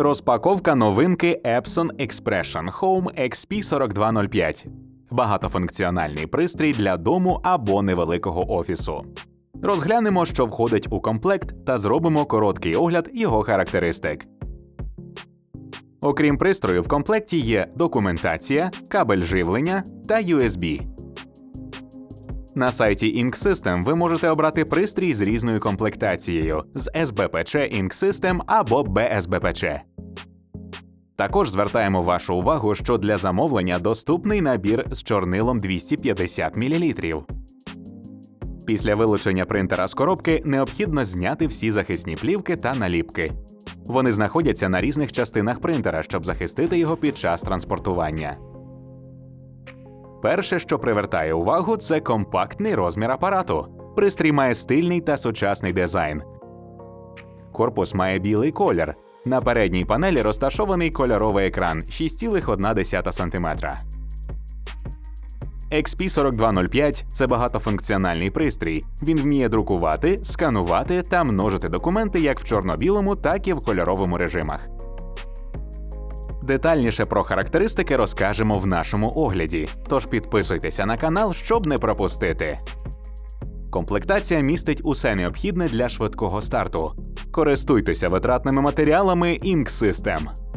Розпаковка новинки Epson Expression Home XP4205. Багатофункціональний пристрій для дому або невеликого офісу. Розглянемо, що входить у комплект, та зробимо короткий огляд його характеристик. Окрім пристрою, в комплекті є документація, кабель живлення та USB. На сайті Ink System ви можете обрати пристрій з різною комплектацією з SBPC Ink System або BSBPC. Також звертаємо вашу увагу, що для замовлення доступний набір з чорнилом 250 мл. Після вилучення принтера з коробки необхідно зняти всі захисні плівки та наліпки. Вони знаходяться на різних частинах принтера, щоб захистити його під час транспортування. Перше, що привертає увагу, це компактний розмір апарату. Пристрій має стильний та сучасний дизайн. Корпус має білий колір. На передній панелі розташований кольоровий екран 6,1 см. XP4205 це багатофункціональний пристрій. Він вміє друкувати, сканувати та множити документи як в чорно-білому, так і в кольоровому режимах. Детальніше про характеристики розкажемо в нашому огляді, тож підписуйтеся на канал, щоб не пропустити. Комплектація містить усе необхідне для швидкого старту. Користуйтеся витратними матеріалами Ink System.